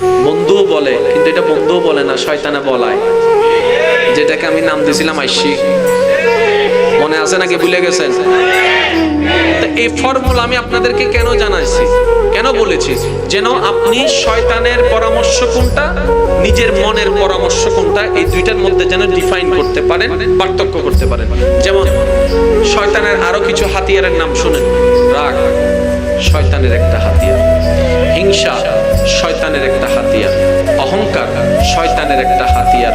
বন্ধুও বলে, কিন্তু এটা বন্ধুও বলে না, শয়তানে বলায়। যেটাকে আমি নাম দিয়েছিলাম আইসি। মনে আছে নাকি ভুলে গেছেন? এই ফর্মুলা আমি আপনাদেরকে কেন জানাইছি? কেন বলেছি? যেন আপনি শয়তানের পরামর্শ কোনটা, নিজের মনের পরামর্শ কোনটা, এই দুইটার মধ্যে যেন ডিফাইন করতে পারেন, পার্থক্য করতে পারেন। যেমন, শয়তানের আরও কিছু হাতিয়ারের নাম শুনেন। রাগ, শয়তানের একটা হাতিয়ার। হিংসা শয়তানের একটা হাতিয়ার, অহংকার শয়তানের একটা হাতিয়ার,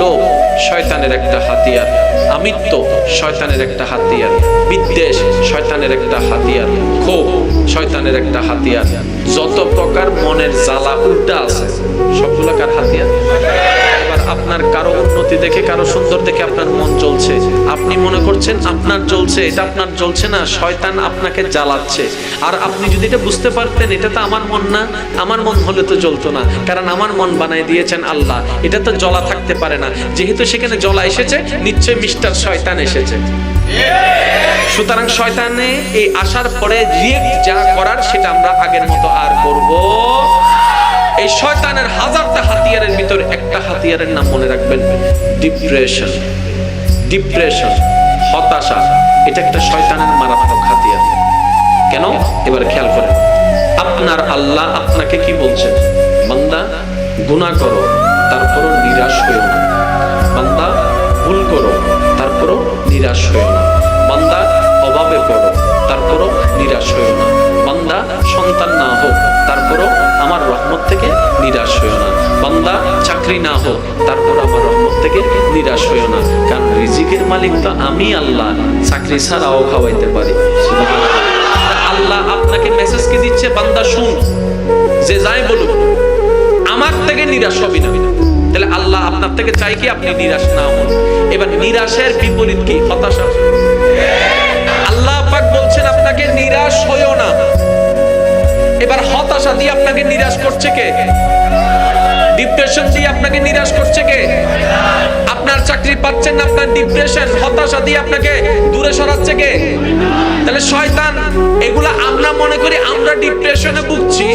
লোভ শয়তানের একটা হাতিয়ার, আমিত্ব শয়তানের একটা হাতিয়ার, বিদ্বেষ শয়তানের একটা হাতিয়ার, ক্ষোভ শয়তানের একটা হাতিয়ার। যত প্রকার মনের জ্বালা উল্টা আছে, সবগুলো কার হাতিয়ার? আপনার কারও উন্নতি দেখে, কারও সুন্দর দেখে আপনার মন চলছে আপনি মনে করছেন আপনার জ্বলছে, এটা আপনার জ্বলছে না, শয়তান আপনাকে জ্বালাচ্ছে। আর আপনি যদি এটা বুঝতে পারতেন, এটা তো আমার মন না, আমার মন হলে তো জ্বলতো না। কারণ আমার মন বানাই দিয়েছেন আল্লাহ, এটা তো জ্বলা থাকতে পারে না। যেহেতু সেখানে জ্বলা এসেছে, নিশ্চয়ই মিস্টার শয়তান এসেছে। সুতরাং শয়তানে এই আসার পরে রিয়েক্ট যা করার, সেটা আমরা আগের মতো আর করব এই শয়তানের হাজারটা হাতিয়ারের ভিতরে একটা হাতিয়ারের নাম মনে রাখবেন ডিপ্রেশন ডিপ্রেশন হতাশা, এটা একটা শয়তানের মারাত্মক হাতিয়ার। কেন? এবার খেয়াল করেন। আপনার আল্লাহ আপনাকে কি বলছেন বান্দা, গুনাহ করো, তারপরও নিরাশ হইও না। বান্দা, ভুল করো, তারপরও নিরাশ হইও না। বান্দা, অভাবে পড়ো, তারপরও নিরাশ হইও না। বান্দা সন্তান না হোক, তারপরও আমার রহমত থেকে নিরাশ হইও না। বান্দা চাকরি না হোক তারপর আমার রহমত থেকে নিরাশ হইও না। কারণ রিজিকের মালিক তো আমি আল্লাহ, চাকরি ছাড়াও খাওয়াইতে পারি। আল্লাহ আপনাকে মেসেজ কি দিচ্ছে? বান্দা, শুন, যে যাই বলুক, আমার থেকে নিরাশ হবি না। তাহলে আল্লাহ আপনার থেকে চাই কি আপনি নিরাশ না হন। এবার নিরাশের বিপরীত কি? হতাশা? আল্লাহ পাক বলছেন, আপনাকে নিরাশ হইও না। এবার হতাশা দিয়ে আপনাকে নিরাশ করছে কে? ডিপ্রেশন দিয়ে আপনাকে নিরাশ করছে কে? আপনার চাকরি পাচ্ছেন না, আপনার ডিপ্রেশন হতাশা দিয়ে আপনাকে দূরে সরাচ্ছে কে? তাহলে শয়তান, এগুলা আমরা মনে করি আমরা ডিপ্রেশনে ভুগছি,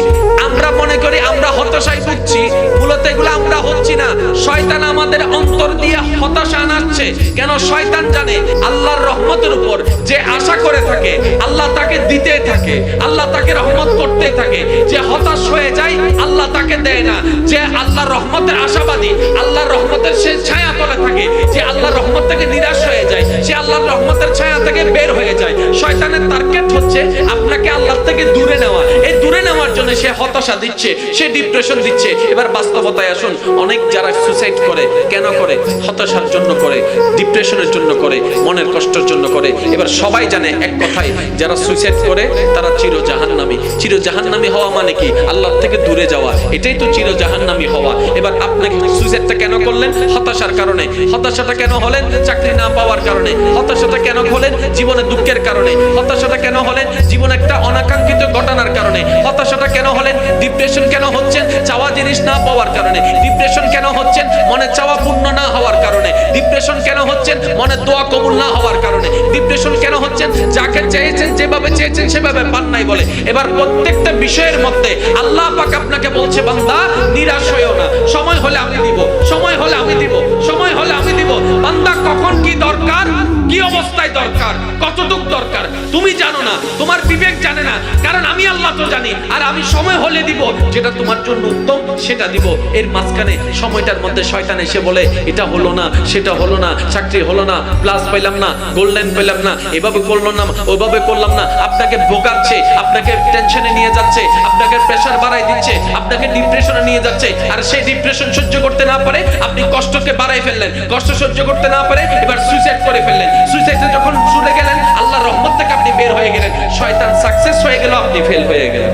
আমরা মনে করি আমরা হতাশায় ভুগছি, মূলত এগুলো আমরা হচ্ছি না। শয়তান আমাদের অন্তর দিয়ে হতাশা আনাচ্ছে। কেন? শয়তান জানে আল্লাহর রহমতের উপর। যে আশা করে থাকে, আল্লাহ তাকে দিতে থাকে, আল্লাহ তাকে রহমত করতে থাকে। যে হতাশ হয়ে যায়, আল্লাহ তাকে দেয় না। যে আল্লাহর রহমতের আশাবাদী আল্লাহর রহমতের সে ছায়া তলে থাকে। যে আল্লাহর রহমত থেকে নিরাশ হয়ে যায়, সে আল্লাহর রহমতের ছায়া থেকে বের হয়ে যায়। শয়তানের টার্গেট হচ্ছে আপনাকে আল্লাহ থেকে দূরে নেওয়া। এই দূরে নেওয়ার জন্য সে হতাশা দিচ্ছে, সে ডিপ্রেশন দিচ্ছে। এবার বাস্তবতায় আসুন, অনেক যারা সুসাইড করে, কেন করে? হতাশার জন্য করে ডিপ্রেশনের জন্য করে, মনের কষ্টের জন্য করে। এবার সবাই জানে এক কথাই, যারা সুইসাইড করে, তারা চির জাহান্নামী চির জাহান্নামী হওয়া মানে কি? আল্লাহ থেকে দূরে যাওয়া। এটাই তো চির জাহান্নামী হওয়া। এবার আপনাকে সুইসাইডটা কেন করলেন? হতাশার কারণে। হতাশাটা কেন হলেন? চাকরি না পাওয়ার কারণে। হতাশাটা কেন হলেন জীবনে দুঃখের কারণে। হতাশাটা কেন হলেন? জীবনে একটা অনাকাঙ্ক্ষিত ঘটনার কারণে। হতাশাটা কেন হলেন? ডিপ্রেশন কেন হচ্ছেন? চাওয়া জিনিস না পাওয়ার কারণে। ডিপ্রেশন কেন হচ্ছেন? মনে চাওয়া পূর্ণ না হওয়ার কারণে। ডিপ্রেশন কেন হচ্ছেন? মনে দোয়া কবুল না হওয়ার কারণে। ডিপ্রেশন কেন হচ্ছেন? যাকে চেয়েছেন, যেভাবে চেয়েছেন, সেভাবে পান নাই বলে। এবার প্রত্যেকটা বিষয়ের মধ্যে আল্লাহ পাক আপনাকে বলছে, বান্দা, নিরাশ হইও না। সময় হলে আমি দিব। সময় হলে আমি দিব। সময় হলে আমি দিব। বান্দা, কখন কি দরকার? কি অবস্থায় দরকার? কতটুক দরকার? তুমি জানো না, তোমার বিবেক জানে না, কারণ আমি আল্লাহ তো জানি, আর আমি সময় হলে দিব, যেটা তোমার জন্য উত্তম, সেটা দিব। এর মাঝখানে সময়টার মধ্যে শয়তান এসে বলে, এটা হলো না, সেটা হলো না, চাকরি হলো না প্লাস পেলাম না গোল্ডেন পেলাম না, এভাবে করল না, ওইভাবে করলাম না, আপনাকে ভোগাচ্ছে, আপনাকে টেনশনে নিয়ে যাচ্ছে, আপনাকে প্রেশার বাড়াই দিচ্ছে, আপনাকে ডিপ্রেশনে নিয়ে যাচ্ছে, আর সেই ডিপ্রেশন সহ্য করতে না পারে, আপনি কষ্টকে বাড়াই ফেললেন, কষ্ট সহ্য করতে না পারে, এবার সুইসাইড করে ফেললেন। সুইসাইডে যখন ছুটে গেলেন আল্লাহ রহমত থেকে আপনি বের হয়ে গেলেন। শয়তান সাকসেস হয়ে গেল, আপনি ফেল হয়ে গেলেন।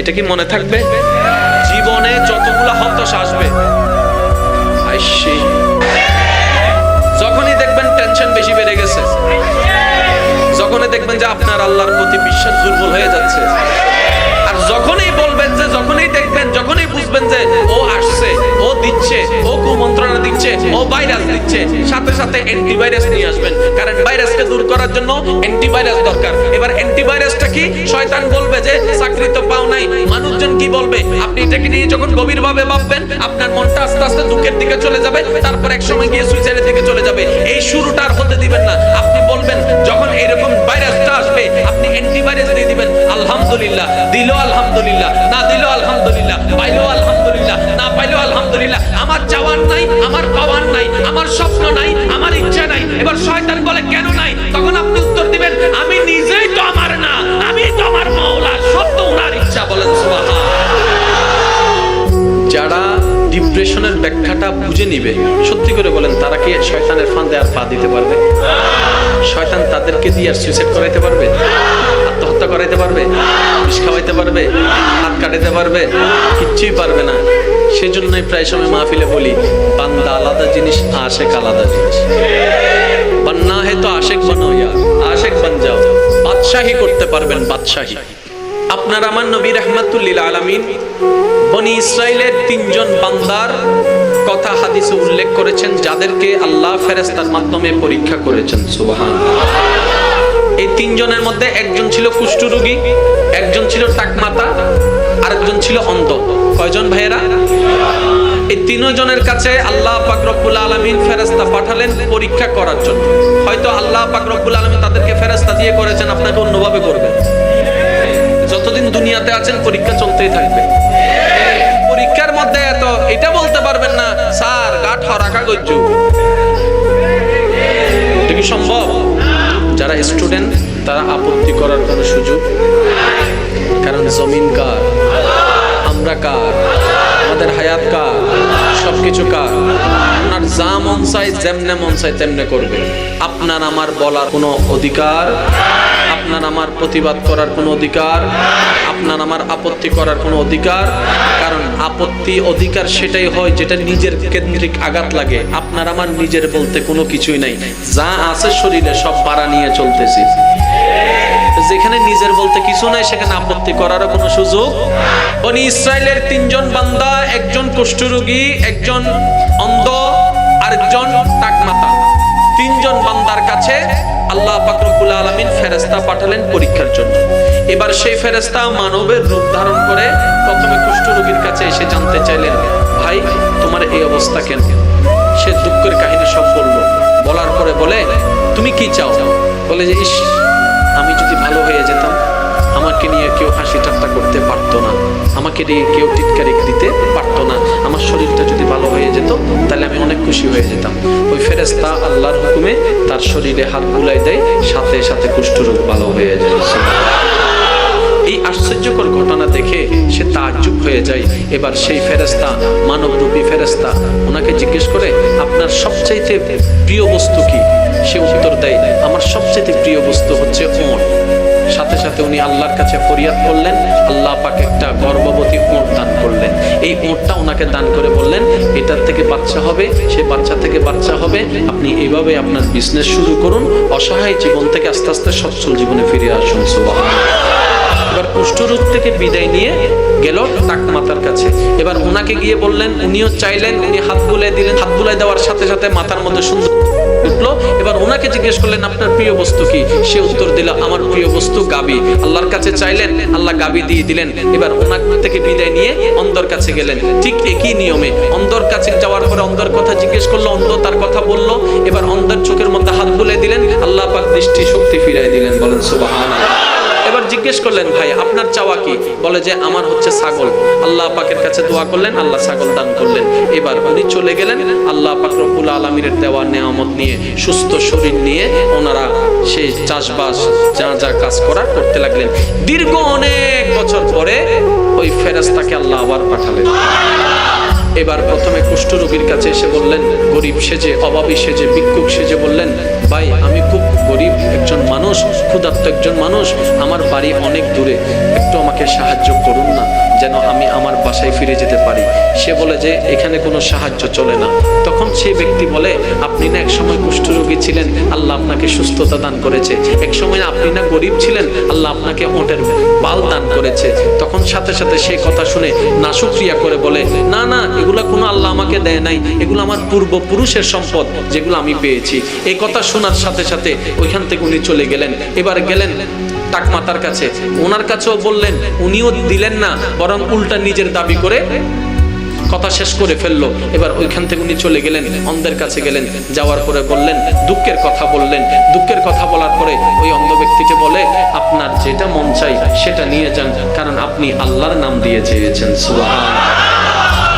এটা কি মনে থাকবে? জীবনে যতগুলো হতাশা আসবে যখনই দেখবেন টেনশন বেশি বেড়ে গেছে, যখনই দেখবেন যে আপনার আল্লাহর প্রতি বিশ্বাস দুর্বল হয়ে যাচ্ছে, আর যখনই বলবেন যে, যখনই দেখবেন, যখনই বুঝবেন যে, ও আসছে দিচ্ছে, ও কুমন্ত্রণা দিচ্ছে, ও ভাইরাস দিচ্ছে। সাথে সাথে অ্যান্টিভাইরাস নিয়ে আসবেন। কারণ ভাইরাসকে দূর করার জন্য অ্যান্টিভাইরাস দরকার। এবার অ্যান্টিভাইরাসটা কি? শয়তান বলবে যে, চাকরি তো পাও নাই। মানুষজন কি বলবে? আপনি এটাকে নিয়ে যখন গভীরভাবে ভাববেন, আপনার মনটা আস্তে আস্তে দুঃখের দিকে চলে যাবে, তারপর এক সময় গিয়ে সুইসাইডের দিকে চলে যাবে। এই শুরুটা আর হতে দিবেন না। আপনি বলবেন, যখন এরকম ভাইরাসটা আসবে, আপনি অ্যান্টিভাইরাস দিয়ে দিবেন। আলহামদুলিল্লাহ। দিলো আলহামদুলিল্লাহ। না দিলো আলহামদুলিল্লাহ। পাইলো আলহামদুলিল্লাহ। পাইলো আলহামদুলিল্লাহ। আমার চাওয়ার নাই, আমার পাওয়ার নাই, আমার স্বপ্ন নাই, আমার ইচ্ছা নাই। এবার শয়তান বলে, কেন নাই? তখন আপনি উত্তর দিবেন, আমি নিজেই তো আমার না, আমি তো আমার মাওলা সব তো ওনার ইচ্ছা, বলেন যারা ডিপ্রেশনের ব্যাখ্যাটা বুঝে নিবে, সত্যি করে বলেন, তারা কি শয়তানের ফাঁদে আর পা দিতে পারবে? শয়তান তাদেরকে দিয়ে আর সুইসাইড করাইতে পারবে? আত্মহত্যা করাইতে পারবে? বিষ খাওয়াইতে পারবে? হাত কাটাইতে পারবে? কিচ্ছুই পারবে না। সেজন্যই প্রায় সময় মাহফিলে বলি, বান্দা আলাদা জিনিস, আশেক আলাদা জিনিস। বান্না হে তো আশেক বানো ইয়ার, আশেক বান যাও। বাদশাহী করতে পারবেন বাদশাহী। আপনার আমার নবী রহমাতুল্লিল আলামিন, বনি ইসরায়েলের তিনজন বান্দার কথা হাদিসে উল্লেখ করেছেন, যাদেরকে আল্লাহ ফেরেস্তার মাধ্যমে পরীক্ষা করেছেন সুবহান তিনজনের মধ্যে একজন ছিল কুষ্ঠরোগী একজন ছিল টাকমাতা আরেকজন ছিল অন্ধ। কয়জন ভাইয়েরা? এই তিনজনের কাছে আল্লাহ পাক রব্বুল আলামিন পাঠালেন পরীক্ষা করার জন্য। হয়তো আল্লাহ পাক রব্বুল আলামিন তাদেরকে ফেরেশতা দিয়ে করেছেন, আপনাকে অন্যভাবে করবেন যতদিন দুনিয়াতে আছেন, পরীক্ষা চলতেই থাকবে। পরীক্ষার মধ্যে এত, এটা বলতে পারবেন না, স্যার গাঠ হরাকা গজ্জু। এটা কি সম্ভব? যারা স্টুডেন্ট তারা আপত্তি করার কোনো সুযোগ কারণ জমিন কার? আমরা কার? আমাদের হায়াত কার? সবকিছু কার? আপনার যা মন চাই যেমনে মন চাই তেমনে করবে। আপনার আমার বলার কোনো অধিকার? আপনার আমার প্রতিবাদ করার কোনো অধিকার? আপনার আমার আপত্তি করার কোনো অধিকার? আপত্তি, অধিকার সেটাই হয় যেটা নিজের কেন্দ্রিক আঘাত লাগে। আপনার আমার নিজের বলতে কোনো কিছুই নাই। যা আছে শরীরে সব পাড়া নিয়ে চলতেছি। যেখানে নিজের বলতে কিছু নাই, সেখানে আপত্তি করারও কোনো সুযোগ? বনি ইসরায়েলের তিনজন বান্দা, একজন কুষ্ঠরোগী, একজন অন্ধ, আরেকজন টাকমাতা। তিনজন বান্দার কাছে আল্লাহ পাকরবুল আলমিন ফেরেস্তা পাঠালেন পরীক্ষার জন্য। এবার সেই ফেরেস্তা মানবের রূপ ধারণ করে প্রথমে কুষ্ঠরোগীর কাছে এসে জানতে চাইলেন, ভাই, তোমার এই অবস্থা কেন? সে দুঃখের কাহিনী সব বলল। বলার পরে বলে, তুমি কি চাও? বলে যে, ইস, আমি যদি ভালো হয়ে যেতাম আমাকে নিয়ে কেউ হাসি ঠাট্টা করতে পারতো না। আমাকে নিয়ে কেউ টিটকারি দিতে পারতো না। আমার শরীরটা যদি ভালো হয়ে যেত, তাহলে আমি অনেক খুশি হয়ে যেতাম। ওই ফেরেস্তা আল্লাহর হুকুমে তার শরীরে হাত বুলাই দেয়, সাথে সাথে কুষ্ঠরোগ ভালো হয়ে যায়। এই আশ্চর্যকর ঘটনা দেখে সে তাজ্জুব হয়ে যায়। এবার সেই ফেরেস্তা মানবরূপী ফেরেস্তা ওনাকে জিজ্ঞেস করে, আপনার সবচাইতে প্রিয় বস্তু কি? সে উত্তর দেয়, আমার সবচাইতে প্রিয় বস্তু হচ্ছে ওঁট সাথে সাথে উনি আল্লাহর কাছে ফরিয়াদ করলেন, আল্লাহ পাক একটা গর্ভবতী ওঁট দান করলেন। এই ওঁটটা ওনাকে দান করে বললেন, এটার থেকে বাচ্চা হবে, সে বাচ্চা থেকে বাচ্চা হবে। আপনি এইভাবে আপনার বিজনেস শুরু করুন, অসহায় জীবন থেকে আস্তে আস্তে সচ্ছল জীবনে ফিরে আসুন, সুবহানাল্লাহ। এবার কুষ্ঠরোগ থেকে বিদায় নিয়ে গেল টাকমাতার কাছে। এবার ওনাকে গিয়ে বললেন, উনিও চাইলেন, উনি হাত বুলাই দিলেন। হাত বুলাই দেওয়ার সাথে সাথে মাথার মধ্যে সুন্দর উঠল এবার ওনাকে জিজ্ঞেস করলেন, আপনার প্রিয় বস্তু কি? সে উত্তর দিল, আমার প্রিয় বস্তু গাবি। আল্লাহর কাছে চাইলেন, আল্লাহ গাবি দিয়ে দিলেন। এবার ওনার থেকে বিদায় নিয়ে অন্ধর কাছে গেলেন। ঠিক একই নিয়মে অন্ধর কাছে যাওয়ার পরে অন্ধর কথা জিজ্ঞেস করল অন্ধ তার কথা বলল। এবার অন্ধের চোখের মধ্যে হাত বুলে দিলেন, আল্লাহ পাক দৃষ্টি শক্তি ফিরাই দিলেন। বলেন, সুবহানাল্লাহ। এবার জিজ্ঞেস করলেন, ভাই, আপনার চাওয়া কি? বলে যে, আমার হচ্ছে ছাগল। আল্লাহ পাকের কাছে দোয়া করলেন, আল্লাহ ছাগল দান করলেন। এবার উনি চলে গেলেন আল্লাহ পাক রব্বুল আলমীর দেওয়া নেয়ামত নিয়ে, সুস্থ শরীর নিয়ে ওনারা সেই চাষবাস, যা যা কাজ করার করতে লাগলেন। দীর্ঘ অনেক বছর পরে ওই ফেরেস্তাকে আল্লাহ আবার পাঠালেন। এবার প্রথমে কুষ্ঠরোগীর কাছে এসে বললেন, গরিব সেজে, অভাবী সেজে, ভিক্ষুক সেজে বললেন, ভাই, আমি খুব গরিব একজন মানুষ, ক্ষুধার্ত একজন মানুষ, আমার বাড়ি অনেক দূরে। একটু আমাকে সাহায্য করুন না, যেন আমি আমার বাসায় ফিরে যেতে পারি। সে বলে যে, এখানে কোনো সাহায্য চলে না। তখন সেই ব্যক্তি বলে, আপনি না একসময় কুষ্ঠরোগী ছিলেন, আল্লাহ আপনাকে সুস্থতা দান করেছে। এক সময় আপনি না গরিব ছিলেন, আল্লাহ আপনাকে ওটের বাল দান করেছে। তখন সাথে সাথে সে কথা শুনে নাশুক্রিয়া করে বলে, না না, এগুলা কোনো আল্লাহ আমাকে দেয় নাই। এগুলো আমার পূর্বপুরুষের সম্পদ, যেগুলো আমি পেয়েছি। এই কথা শোনার সাথে সাথে ওইখান থেকে উনি চলে গেলেন। এবার গেলেন টাক মাতার কাছে। ওনার কাছেও বললেন, উনিও দিলেন না, বরং উল্টা নিজের দাবি করে কথা শেষ করে ফেলল। এবার ওইখান থেকে উনি চলে গেলেন, অন্ধের কাছে গেলেন। যাওয়ার পরে বললেন, দুঃখের কথা বললেন। দুঃখের কথা বলার পরে ওই অন্ধ ব্যক্তিকে বলে, আপনার যেটা মন চাই সেটা নিয়ে যান, কারণ আপনি আল্লাহর নাম দিয়ে চেয়েছেন সুবহান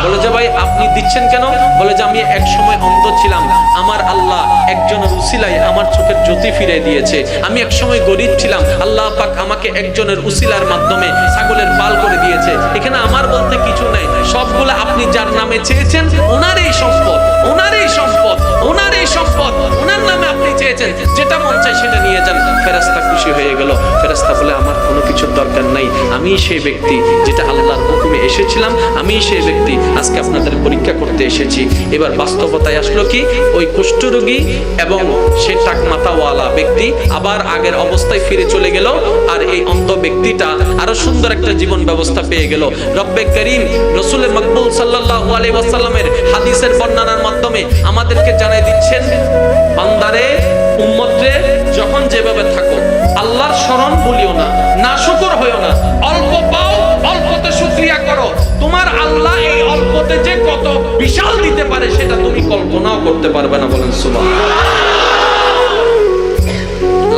বলে যে, ভাই, আপনি দিচ্ছেন কেন? বলে যে, আমি এক সময় অন্ধ ছিলাম। আমার আল্লাহ একজনের উসিলাই আমার চোখের জ্যোতি ফিরে দিয়েছে। আমি এক সময় গরিব ছিলাম। আল্লাহ পাক আমাকে একজনের উসিলার মাধ্যমে ছাগলের পাল করে দিয়েছে। এখানে আমার বলতে কিছু নাই। সবগুলো আপনি যার নামে চেয়েছেন, ওনার এই সম্পদ, ওনার এই সম্পদ, ওনার এই সম্পদ, ওনার নামে আপনি চেয়েছেন। যেটা মন চাই সেটা নিয়ে যান। ফেরাস্তা খুশি হয়ে গেল। ফেরাস্তা বলে, আমার কোনো কিছুর দরকার নাই। আমি সেই ব্যক্তি যেটা আল্লাহর হুকুমে এসেছিলাম, আমি সেই ব্যক্তি। আজকে আপনাদের পরীক্ষা করতে এসেছি। এবার বাস্তবতায় আসলো কি? ওই কুষ্ঠরোগী এবং সে টাক মাথাওয়ালা ব্যক্তি আবার আগের অবস্থায় ফিরে চলে গেল আর এই অন্ধ ব্যক্তিটা আরও সুন্দর একটা জীবন ব্যবস্থা পেয়ে গেল। রব্বে করিম রসুলের মকবুল আলাইহি ওয়াসাল্লামের হাদিসের বর্ণনার মাধ্যমে আমাদেরকে জানাই দিচ্ছেন, বান্দারে, উম্মতরে যখন যেভাবে থাকো, আল্লাহর স্মরণ বলিও না না শুকর হইও না। অল্প পাও, অল্পতে শুকরিয়া করো। তোমার আল্লাহ এই অল্পতে যে কত বিশাল দিতে পারে, সেটা তুমি কল্পনাও করতে পারবে না বলেন সুবহান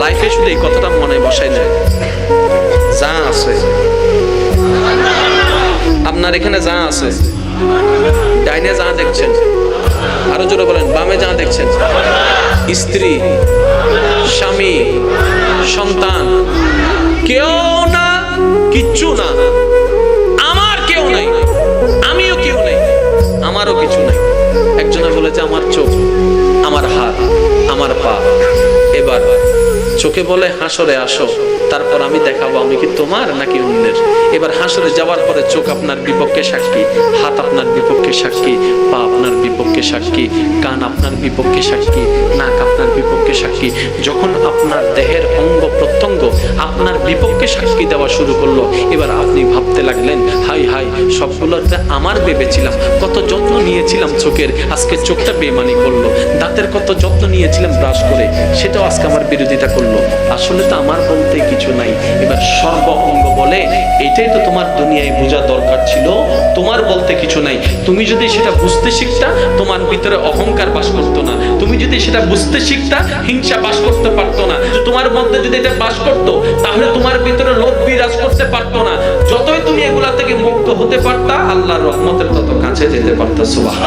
লাইফে শুধু এই কথাটা মনে বসাই নেয়। যা আছে। আপনার এখানে যা আছে। ডাইনে যা দেখছেন। আরও জোরে বলেন, বামে যা দেখছেন। স্ত্রী, স্বামী, সন্তান, কেউ না, কিচ্ছু না। আমার কেউ নাই, আমিও কেউ নেই, আমারও কিছু নাই। একজনে বলেছে, আমার চোখ, আমার হাত, আমার পা। এবার চোখে বলে, হাসরে আসো। তারপর আমি দেখাবো আমি কি তোমার নাকি অন্যের? এবার হাসরে যাওয়ার পরে চোখ আপনার বিপক্ষে সাক্ষী, হাত আপনার বিপক্ষে সাক্ষী, পা আপনার বিপক্ষে সাক্ষী, কান আপনার বিপক্ষে সাক্ষী, নাক আপনার বিপক্ষে সাক্ষী। যখন আপনার দেহের অঙ্গ প্রত্যঙ্গ আপনার বিপক্ষে সাক্ষী দেওয়া শুরু করল, এবার আপনি ভাবতে লাগলেন, হাই হাই সবগুলোতে আমার ভেবেছিলাম, কত যত্ন নিয়েছিলাম চোখের, আজকে চোখটা বেমানি করল, দাঁতের কত যত্ন নিয়েছিলাম ব্রাশ করে, সেটাও আজকে আমার বিরোধিতা করল। আসলে তো আমার বলতে কিছু নাই। এবার সর্ব অঙ্গ বলে, এটাই তো তোমার দুনিয়ায় বোঝা দরকার ছিল, তোমার বলতে কিছু নাই। তুমি যদি সেটা বুঝতে শিখতা, তোমার ভিতরে অহংকার বাস করতো না। তুমি যদি সেটা বুঝতে শিখতা, হিংসা বাস করতে পারতো না। তোমার মধ্যে যদি এটা বাস করতো, তাহলে তোমার ভিতরে লোভ বিরাজ করতে পারতো না। যতই তুমি এগুলা থেকে মুক্ত হতে পারতা, আল্লাহর রহমতের তত কাছে যেতে পারতা সুবাহ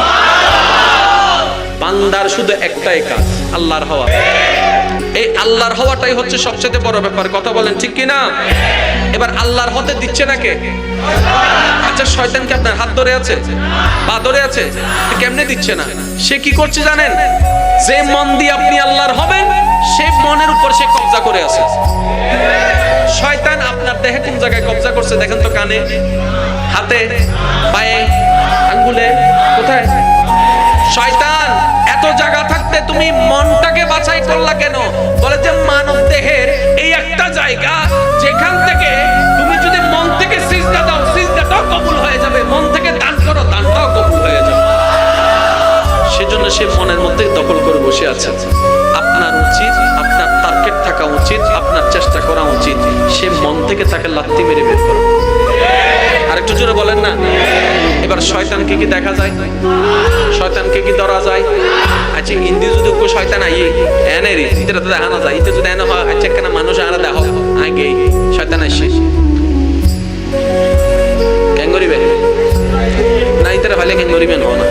বান্দার শুধু একটাই কাজ, আল্লাহর হওয়া। এই আল্লাহর হওয়াটাই হচ্ছে সবচেয়ে বড় ব্যাপার। কথা বলেন ঠিক কি না এবার আল্লাহর হতে দিচ্ছে না কে? আচ্ছা শয়তান কি আপনার হাত ধরে আছে? পা ধরে আছে? কেমনে দিচ্ছে না? সে কি করছে জানেন? যে মন দিয়ে আপনি আল্লাহর হবেন, সে মনের উপর সে কবজা করে আছে। শয়তান আপনার দেহে কোন জায়গায় কবজা করছে দেখেন তো কানে, হাতে, পায়ে, আঙ্গুলে, কোথায়? শয়তান, এত জায়গা থাকতে তুমি মনটাকে বাছাই করলা কেন? বলে যে মানব দেহের এই একটা জায়গা যেখান থেকে তুমি যদি মন থেকে সিজদা দাও, সিজদাটাও কবুল হয়ে যাবে। মন থেকে দান করো, দানটাও কবুল হয়ে যাবে। সেজন্য সে মনের মধ্যে দখল করে বসে আছে। আপনার উচিত টার্গেট থাকা উচিত, আপনার চেষ্টা করা উচিত। সে মন থেকে তাকে লাত্তি মেরে বের করা। আরেকটু জোরে বলেন না। এবার শয়তানকে কি দেখা যায়? শয়তানকে কি ধরা যায়? আচ্ছা হিন্দি যদি কেউ শয়তান আই এনে রে ইতরা তো দেখা না যায় ইতে যদি এনে হয় আচ্ছা কেন মানুষ আর দেখো আগে শয়তান আসে। কেন করিবে? না ইতরা ভালে কেন করিবে না না।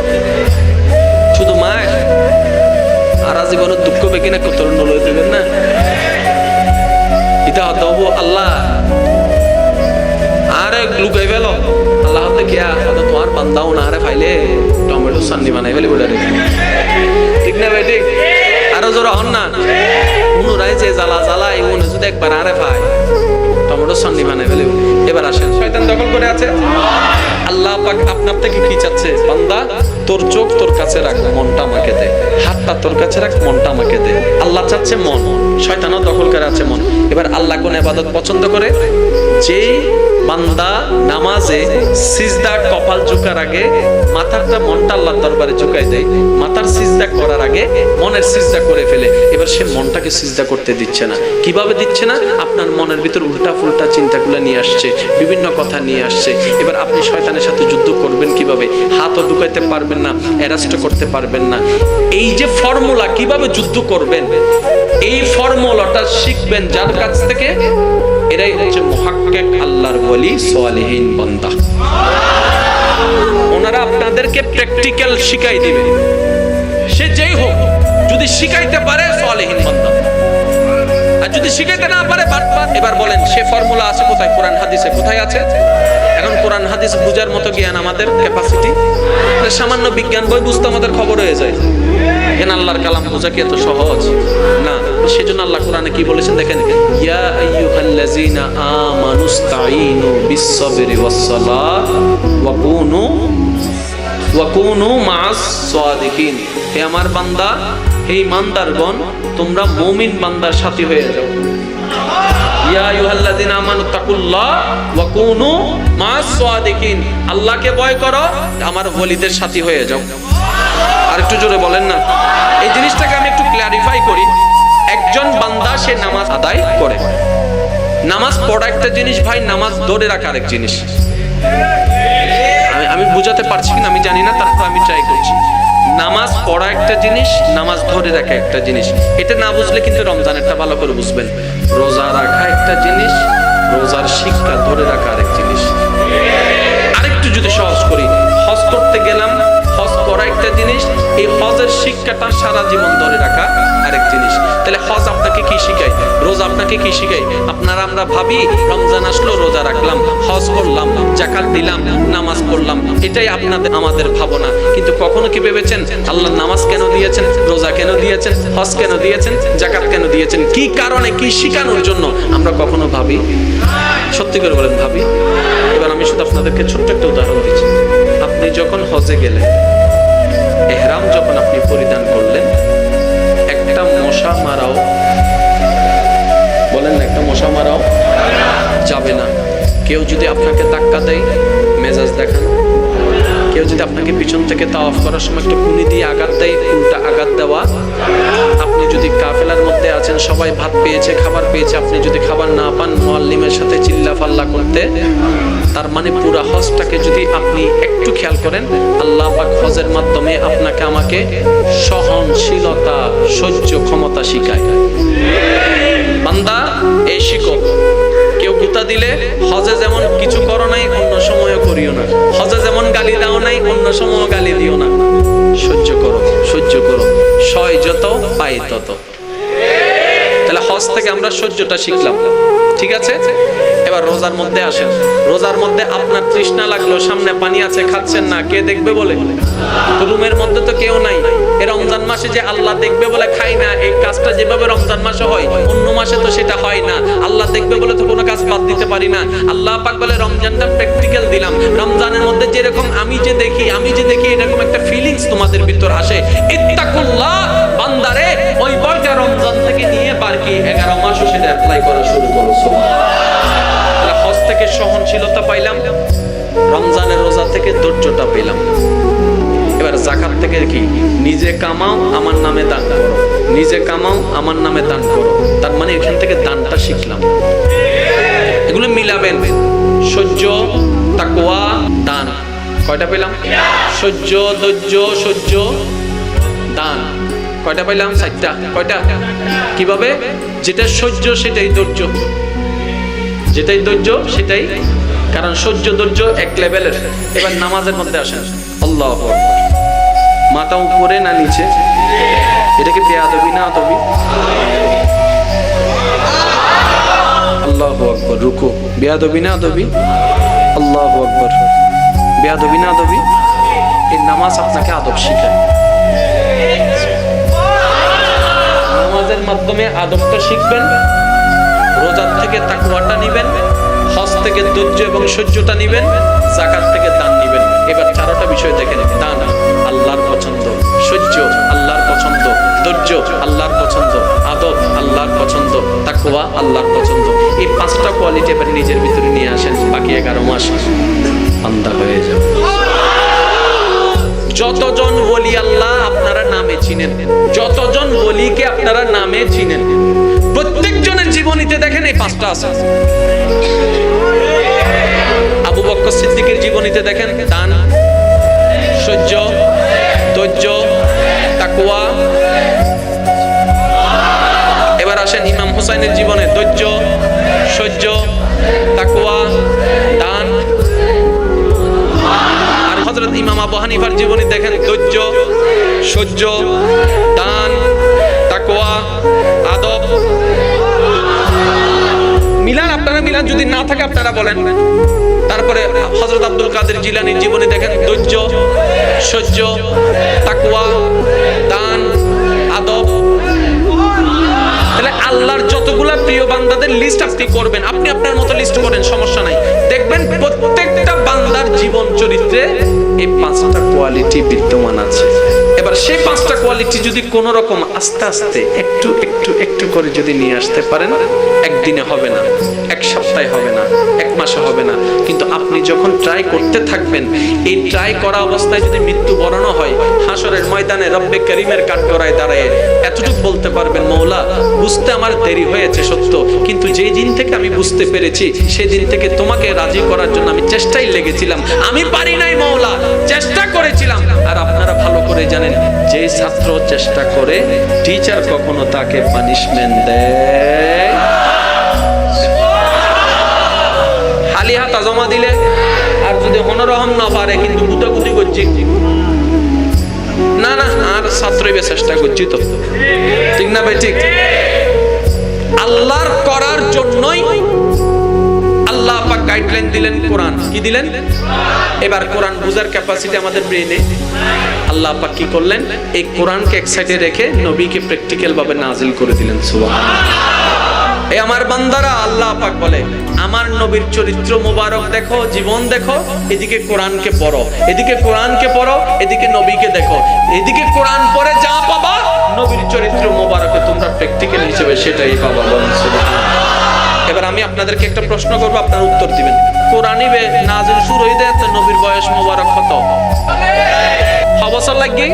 শুধু মা আর জীবন নলয় দেবেন না? ইতা হতবু আল্লাহ। আরে লুকাই ফেল। আল্লাহ হতে কিয়া হতো তোমার বান্দাও না, আরে ফাইলে টমেটো সান্নি বানাই ফেলে বলে ঠিক না ভাই, ঠিক? আরও যে জ্বালা জ্বালা এই উনি যদি একবার আরে ফাই টমেটো এবার আসেন। শয়তান দখল করে আছে। আল্লাহ পাক আপনার থেকে কি চাচ্ছে? বান্দা, তোর চোখ তোর কাছে রাখ, মনটা আমাকে দে। হাতটা তোর কাছে রাখ, মনটা আমাকে দে। আল্লাহ চাচ্ছে মন। শয়তানও দখল করে আছে মন। এবার আল্লাহ কোন ইবাদত পছন্দ করে? যে বান্দা নামাজে সিজদা কপাল ঝুকার আগে মাথাটা মনটা আল্লাহর দরবারে ঝুকাই দেয়। মাথার সিজদা করার আগে মনের সিজদা করে ফেলে। এবার সে মনটাকে সিজদা করতে দিচ্ছে না। কীভাবে দিচ্ছে না? আপনার মনের ভিতর উল্টা ফুলটা চিন্তাগুলো নিয়ে আসছে, বিভিন্ন কথা নিয়ে আসছে। এবার আপনি শয়তানের সাথে যুদ্ধ করবেন কীভাবে? হাতও ঢুকাইতে পারবেন না অ্যারাস্ট করতে পারবেন না। এই যে ফর্মুলা, কীভাবে যুদ্ধ করবেন? এই ফর্মুলাটা শিখবেন যার কাছ থেকে? এরাই হচ্ছে মুহাক্কিক আল্লাহর বলি সালিহিন বন্দা। ওনারা আপনাদেরকে প্র্যাকটিক্যাল শিখাই দিবে। সে যেই হোক, যদি শিখাইতে পারে সালিহিন বান্দা। আর যদি শিখাইতে না পারে, বাট এবার বলেন, সে ফর্মুলা আছে কোথায়? কোরআন, হাদিসে কোথায় আছে? এখন কোরআন, হাদিস বুঝার মতো জ্ঞান আমাদের ক্যাপাসিটি সামান্য বিজ্ঞান বই বুঝতে আমাদের খবর হয়ে যায়। কেন আল্লাহর কালাম বোঝা কি এত সহজ? না। সেজন্য আল্লাহ কোরআনে কি বলেছেন দেখেন, ইয়া আইয়ুহাল্লাযীনা আমানুস্তাঈনু বিস-সাবরি ওয়াস-সালাহ ওয়া কুনু ওয়া কুনু মা'আস সাদিকিন। হে আমার বান্দা, হে ইমানদারগণ, তোমরা মুমিন বান্দার সাথী হয়ে যাও। ইয়া আইয়ুহাল্লাযীনা আমানু তাকুল্লাহ ওয়া কুনু মা'আস সাদিকিন। আল্লাহকে ভয় করো, আমার ওলিদের সাথী হয়ে যাও। আর একটু জোরে বলেন না। এই জিনিসটাকে আমি একটু ক্ল্যারিফাই করি। একজন বান্দা সে নামাজ আদায় করে। নামাজ পড়া একটা জিনিস ভাই, নামাজ ধরে রাখা আরেক জিনিস। আমি বুঝাতে পারছি কিনা আমি জানি না, তারপর আমি ট্রাই করছি। নামাজ পড়া একটা জিনিস, নামাজ ধরে রাখা একটা জিনিস। এটা না বুঝলে কিন্তু রমজানেরটা ভালো করে বুঝবেন। রোজা রাখা একটা জিনিস, রোজার শিক্ষা ধরে রাখা আরেক জিনিস। আরেকটু যদি সহজ করি, হজ করতে গেলাম করা একটা জিনিস, এই হজের শিক্ষাটা সারা জীবন ধরে রাখা আরেক জিনিস। তাহলে হজ আপনাকে কি শিখায়? রোজা আপনাকে কি শিখায়? আপনারা আমরা ভাবি, রমজান আসলো, রোজা রাখলাম, হজ করলাম, জাকাত দিলাম, নামাজ পড়লাম, এটাই আপনাদের, আমাদের ভাবনা। কিন্তু কখনো কি ভেবেছেন, আল্লাহ নামাজ কেন দিয়েছেন, রোজা কেন দিয়েছেন, হজ কেন দিয়েছেন, জাকাত কেন দিয়েছেন? কি কারণে, কি শিখানোর জন্য আমরা কখনো ভাবি? সত্যি করে বলেন, ভাবি? এবার আমি শুধু আপনাদেরকে ছোট্ট একটা উদাহরণ দিচ্ছি। আপনি যখন হজে গেলেন এহরাম যখন আপনি পরিধান করলেন, একটা মশা মারাও, বলেন না, একটা মশা মারাও যাবে না। কেউ যদি আপনাকে ধাক্কা দেয়, মেজাজ দেখানো। কেউ যদি আপনাকে পিছন থেকে তাওয়াফ করার সময় একটা কুনি দিয়ে আঘাত দেয়, উল্টা আঘাত দেওয়া। আপনি যদি কাফেলার মধ্যে আছেন, সবাই ভাত পেয়েছে, খাবার পেয়েছে, আপনি যদি খাবার না পান, মোয়াল্লিমের সাথে চিল্লা ফাল্লা করতে, তার মানে পুরা হজটাকে যদি আপনি একটু খেয়াল করেন, আল্লাহ পাক হজের মাধ্যমে আপনাকে আমাকে সহনশীলতা, সহ্য ক্ষমতা শিখায়। বান্দা, এই শিখো গুতা দিলে হজে যেমন কিছু করো নাই, অন্য সময়ও করিও না। হজে যেমন গালি দাও নাই, অন্য সময়ও গালি দিও না। সহ্য করো সহ্য করো। সয় যত পাই তত। তাহলে হজ থেকে আমরা সহ্যটা শিখলাম। ঠিক আছে? এবার রোজার মধ্যে আসেন। রোজার মধ্যে আপনার তৃষ্ণা লাগল, সামনে পানি আছে, খাচ্ছেন না, কে দেখবে বলে? রুমের মধ্যে তো কেউ নাই। এই রমজান মাসে যে আল্লাহ দেখবে বলে খাই না, এই কাজটা যেভাবে রমজান মাসে হয়, অন্য মাসে তো সেটা হয় না। আল্লাহ দেখবে বলে তো কোনো কাজ বাদ দিতে পারি না। আল্লাহ পাক বলে, রমজানটা প্র্যাকটিক্যাল দিলাম। রমজানের মধ্যে যেরকম আমি যে দেখি, আমি যে দেখি, এরকম একটা ফিলিংস তোমাদের ভিতর আসে। ইত্তাকুল্লাহ, বান্দারে, ওই বয়টা রমজান থেকে নিয়ে এগারো মাসও সেটা অ্যাপ্লাই করা শুরু করো সহনশীলতা পাইলাম। রমজানের রোজা থেকে ধৈর্যটা পেলাম। এবার জাকাত থেকে কি নিজে কামাও, আমার নামে দান করো। নিজে কামাও, আমার নামে দান করো। তার মানে এখান থেকে দানটা শিখলাম। এগুলো মিলাবেন। সহ্য, তাকওয়া, দান। কয়টা পেলাম? সহ্য, ধৈর্য, সহ্য, দান। কয়টা পেলাম? চারটা। কয়টা? কীভাবে? যেটা সহ্য, সেটাই ধৈর্য। যেটাই ধৈর্য, সেটাই। কারণ সহ্য ধৈর্য এক লেভেলের। এবার নামাজের মধ্যে আসেন। আল্লাহ মাথা উপরে না নিচে? এটা কি বেয়াদবি না আদবি? আল্লাহ আকবর, রুকু। না আদবি? আল্লাহ আকবর। না আদবি? এই নামাজ আপনাকে আদব শিখায়। নামাজের মাধ্যমে আদবটা শিখবেন। রোজার থেকে তাকুয়াটা নিবেন, হজ থেকে ধৈর্য এবং সহ্যটা নিবেন জাকাত থেকে দান নিবেন। এবার চারোটা বিষয় দেখেন দান আল্লাহর পছন্দ, সহ্য আল্লাহর পছন্দ, ধৈর্য আল্লাহর পছন্দ, আদব আল্লাহর পছন্দ তাকুয়া আল্লাহর পছন্দ। এই পাঁচটা কোয়ালিটি এবার নিজের ভিতরে নিয়ে আসেন, বাকি এগারো মাস বান্দা হয়ে যাবে। যতজন বলি আল্লাহ আপনারা নামে চিনেন। যতজন বলিকে আপনারা নামে চিনেন। প্রত্যেকজনের জীবনীতে দেখেন এই পাঁচটা আছে। আবু বক্ক সিদ্দিকের জীবনীতে দেখেন, দান, সহ্য, ধৈর্য তাকুয়া এবার আসেন ইমাম হুসাইনের জীবনে, ধৈর্য, সহ্য তাকুয়া দান। আর হযরত ইমাম আবু হানিফার জীবনী দেখেন, ধৈর্য, সহ্য আপনারা বলেন, তারপরে হযরত আব্দুল কাদের জিলানির জীবনী দেখেন, ধৈর্য, সহ্য, তাকওয়া, দান, আদব। তাহলে আল্লাহর যতগুলা প্রিয় বান্দাদের লিস্ট আপনি করবেন, আপনি আপনার মতো লিস্ট করেন, সমস্যা নাই। দেখবেন প্রত্যেকটা বান্দার জীবন চরিত্রে এই পাঁচটা কোয়ালিটি বিদ্যমান আছে। এবার সেই পাঁচটা কোয়ালিটি যদি কোন রকম আস্তে আস্তে একটু একটু একটু করে যদি নিয়ে আসতে পারেন, একদিনে হবে না, এক সপ্তাহে হবে না, এক মাসে হবে না। কিন্তু আপনি যখন ট্রাই করতে থাকবেন, এই ট্রাই করা অবস্থায় যদি মৃত্যু বরণও হয়, হাসরের ময়দানে রব্বে করিমের কাঠগড়ায় দাঁড়ায় এতটুকু বলতে পারবেন, মৌলা, বুঝতে আমার দেরি হয়েছে সত্য, কিন্তু যেই দিন থেকে আমি বুঝতে পেরেছি, সেই দিন থেকে তোমাকে রাজি করার জন্য আমি চেষ্টাই লেগেছিলাম। আমি পারি নাই, মৌলা, চেষ্টা করেছিলাম। আর আপনারা ভালো করে জানেন যে ছাত্র চেষ্টা করে টিচার কখনো তাকে পানিশমেন্ট দেয়? খালি হাতা জমা দিলে, আর যদি হনরহম না পারে, কিন্তু গুতাগুতি করছি। না না, আর ছাত্রই বে চেষ্টা করছি তো। ঠিক না ভাই, ঠিক? আল্লাহর করার জন্যই গাইডলাইন দিলেন কোরআন। কি দিলেন? এবার কোরআন বুঝার ক্যাপাসিটি আমাদের ব্রেনে আল্লাহ পাক কি করলেন? এই কোরআনকে এক সাইডে রেখে নবীকে প্র্যাকটিক্যাল ভাবে নাজিল করে দিলেন। সুবহানাল্লাহ। এই আমার বান্দারা, আল্লাহ পাক বলে, আমার নবীর চরিত্র মোবারক দেখো, জীবন দেখো, এদিকে কোরআনকে পড়ো। এদিকে কোরআনকে পড়ো, এদিকে নবীকে দেখো। এদিকে কোরআন পড়ে যা পাবা, নবীর চরিত্র মোবারকে তোমরা প্র্যাকটিক্যাল হিসেবে সেটাই পাবা সুবহানাল্লাহ। এবার আমি আপনাদেরকে একটা প্রশ্ন করব, আপনার উত্তর দিবেন। কোরআনই বে নাজিল শুরু হইতে তো নবীর বয়স মোবারক কত? ছ বছর লাগি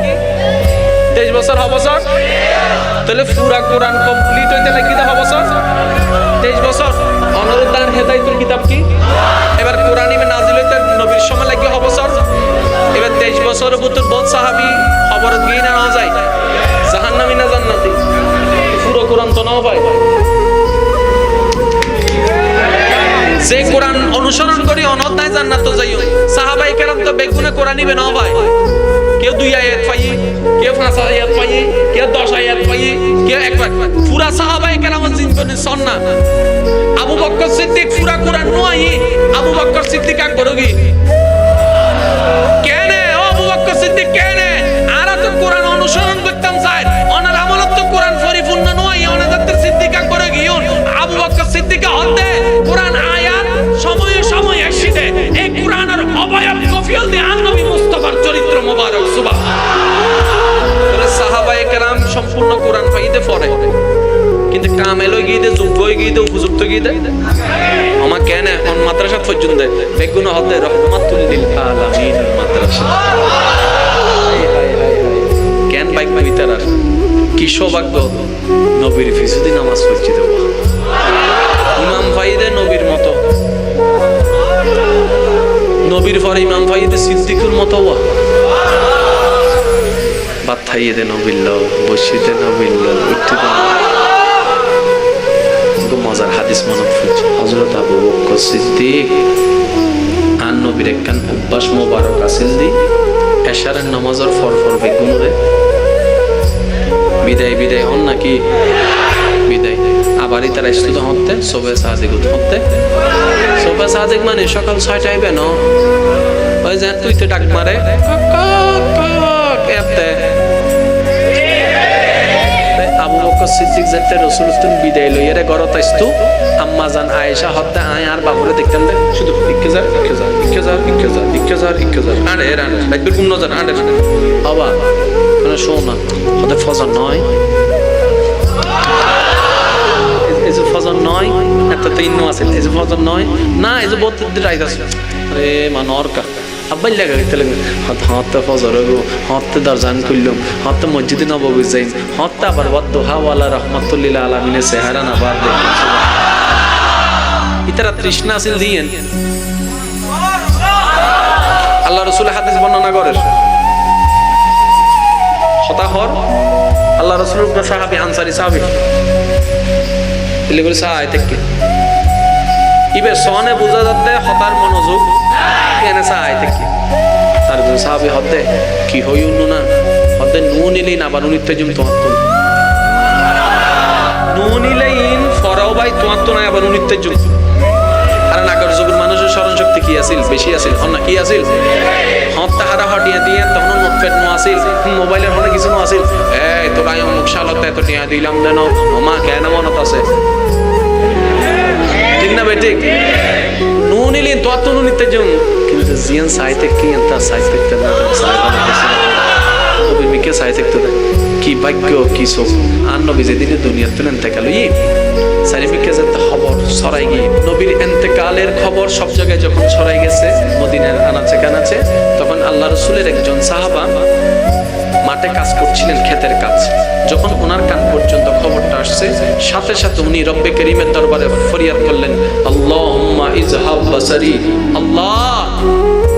তেইশ বছর হ বছর? তাহলে পুরা কোরআন কমপ্লিট হইতে লাগি হ বছর? তেইশ বছর। অনুরুদ্দান হেদায়তুল কিতাব কি? এবার কোরআন নাজিল হইতে নবীর সময় লাগি হ বছর? এবার তেইশ বছর বুতুর বহুত সাহাবি খবরত গিয়ে না যায়। জাহান্নামি না জান্নাতি? পুরো কোরআন তো নাও পায়। যে কোরআন অনুসরণ করি অনতায় জান্নাত তো যাইও। সাহাবাই কেরাম তো বেগুনে কোরআন নিবে না ভাই। কেউ দুই আয়াত পাই কেউ পাঁচ আয়াত পাই কেউ দশ আয়াত পাই কেউ এক পুরা সাহাবাই কেরাম জিনবনে সন্না। আবু বক্কর সিদ্দিক পুরা কোরআন নয় আবু বক্কর সিদ্দিক আকবর কি কিন্তু কামেলো গিয়ে দে যোগ্য গিয়ে দে উপযুক্ত গিয়ে দে আমার কেন এখন মাদ্রাসা পর্যন্ত বেগুন হতে রহমাতুল লিল আলামিন মাদ্রাসা। কেন বাইক ভিতর আর কি সৌভাগ্য নবীর ফিসুদি নামাজ পড়ছি দেব ইমাম ভাইদে নবীর মতো। নবীর পরে ইমাম ভাইদে সিদ্দিকুর মতো হওয়া ভাত খাইয়ে দে নবিল্ল বসিতে নবিল্ল উঠতে মজার হাদিস মনে ফুটছে হজরত আবু বকর সিদ্দিক আর নবীর একখান অভ্যাস মোবারক আছিল দি, এশারের নামাজের ফর ফর বেগুনরে বিদায় বিদায় হন নাকি? বিদায়। আবারই তারা স্তুত হতে সবে সাহায্য হতে। সবে সাহায্য মানে সকাল ছয়টা আইবে ন? ওই যে তুই তো ডাক মারে। এতে আবু বকর সিদ্দিক যাতে রসুল বিদায় লই। এর ঘরত আইস্তু। আম্মা জান আয়েশা হতে আয় আর বাবুরে দেখতাম দে। শুধু ইকে যার ইকে যার ইকে যার ইকে যার ইকে যার আরে আরে বাইবেল কোন নজর আরে বাবা মানে শোন না হতে ফজর নয়। এই যে ফজর নয় এত তো ইন্ন আছে। এই যে ফজর নয় না এই যে বহুত রাইত আছে। আরে মা নরকা আব্বাই লাগা গেতে লাগে হত হতে ফজর হইব হতে দরজান খুললাম হতে মসজিদে নববী যাইম হতে আবার বদ দোহা ওয়ালা রহমাতুল্লিল আলামিনের চেহারা না বাদ ইতারা তৃষ্ণা আছিল দিয়েন আল্লাহ রসুল হাদিস বর্ণনা করেন হতাহর আল্লাহ রসুল সাহাবি, আনসারি, সাহাবি। এগুলো সাহায় থেকে ইবে সনে বোঝা যাতে হতার মনোযোগ। এনে সাহায় থেকে তার জন্য সাহাবি হতে, কি হই উন্ন না? হতে নু নিলেই না আবার উনিতে জুম তোমার তো নু নিলেইন ফরাও বাই তোমার তো নাই আবার উনিতে জুম। কারণ আগের যুগের মানুষের স্মরণ শক্তি কি আছিল? বেশি আছিল। না, কি আছিল? হত তাহারা হটিয়া দিয়ে তখন নোটপ্যাড নো আছিল। মোবাইলের হনে কিছু নো আছিল। এই তোরা অমুক সালত এত টিয়া দিলাম দেন মা কেন মনত আছে? ঠিক না বেটি নু নিলি তো তো নু নিতে কিন্তু জিয়ান সাইতে কি এত সাইতে তে না সাইতে না নবী মিকে সাইতে কি ভাগ্য কি সব আর নবী যেদিনে দুনিয়ার তুলে এন্তেকাল ই সারিফিকে যেতে খবর ছড়াই গিয়ে নবীর এন্তেকালের খবর সব জায়গায় যখন ছড়াই গেছে মদিনার আনাচে কানাচে তখন আল্লাহ রসুলের একজন সাহাবা মাঠে কাজ করছিলেন ক্ষেতের কাজ। যখন ওনার কান পর্যন্ত খবরটা আসছে, সাথে সাথে উনি রব্বে করিমের দরবারে ফরিয়াদ করলেন আল্লাহ আল্লাহ,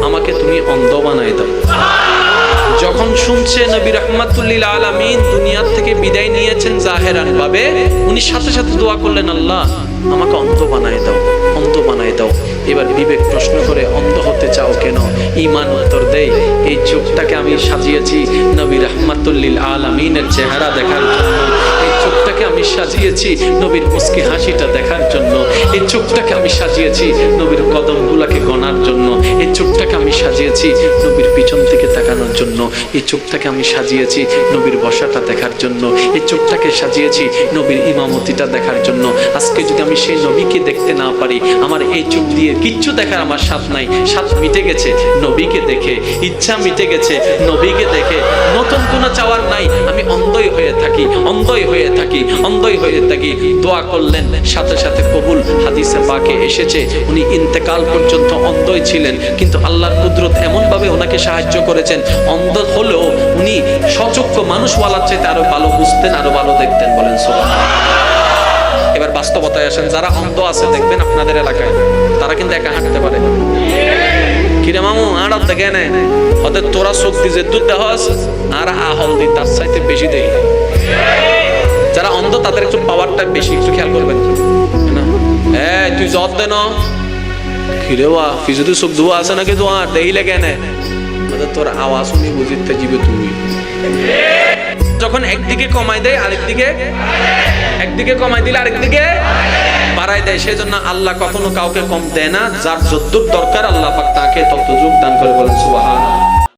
আমাকে তুমি অন্ধ বানাই দাও। যখন শুনছে নবী রহমাতুল্লিল আলামিন দুনিয়ার থেকে বিদায় নিয়েছেন জাহেরান ভাবে উনি সাথে সাথে দোয়া করলেন, আল্লাহ, আমাকে অন্ধ বানায় দাও। অন্ধ বানায় দাও। এবার বিবেক প্রশ্ন করে, অন্ধ হতে চাও কেন? ইমান উত্তর দেয় এই চোখটাকে আমি সাজিয়েছি। নবী রহমাতুল্লিল আলমিনের চেহারা দেখার জন্য। এই চোখটাকে আমি সাজিয়েছি নবীর মুস্কি হাসিটা দেখার জন্য। এই চোখটাকে আমি সাজিয়েছি নবীর কদমগুলাকে গণার জন্য। এই চোখটাকে আমি সাজিয়েছি নবীর পিছন থেকে তাকানোর জন্য। এই চোখটাকে আমি সাজিয়েছি নবীর বসাটা দেখার জন্য। এই চোখটাকে সাজিয়েছি নবীর ইমামতিটা দেখার জন্য। আজকে যদি আমি সেই নবীকে দেখতে না পারি, আমার এই চোখ দিয়ে কিচ্ছু দেখার আমার স্বাদ নাই। স্বাদ মিটে গেছে নবীকে দেখে, ইচ্ছা মিটে গেছে নবীকে দেখে। নতুন কোনো চাওয়ার নাই, আমি অন্ধই হয়ে থাকি, অন্ধই হয়ে থাকি। অন্ধই হয়ে থাকি। দোয়া করলেন, সাথে সাথে কবুল হাদিসে পাকে এসেছে। উনি ইন্তেকাল পর্যন্ত অন্ধই ছিলেন, কিন্তু আল্লাহর কুদরত এমনভাবে ওনাকে সাহায্য করেছেন, অন্ধ হলেও উনি সচক্ষ মানুষওয়ালার চাইতে আরও ভালো বুঝতেন, আরও ভালো দেখতেন, বলেন সোহান এবার বাস্তবতায় আসেন, যারা অন্ধ আছে, দেখবেন আপনাদের এলাকায়, তারা কিন্তু একা হাঁটতে পারে। কিরে মামু আড়াত দেখে নে। ওদের তোরা শক্তি যে দুধ দেওয়া আর আহল দি তার চাইতে বেশি দেই। যারা অন্ধ, তাদের একটু পাওয়ারটা বেশি, একটু খেয়াল করবেন। না? এই, তুই জব দে না। কিরে বা ফিজুদি চোখ ধোয়া আছে নাকি তোমার? দেখিলে কেনে ওদের তোর আওয়াজ শুনি বুঝিতে জিবে তুই। যখন একদিকে কমাই দেয়, আরেকদিকে একদিকে কমাই দিলে আরেকদিকে বাড়াই দেয়। সেই জন্য আল্লাহ কখনো কাউকে কম দেয় না। যার যদ্দুর দরকার আল্লাহ পাক তাকে তত যোগদান করে বলেন সুবাহ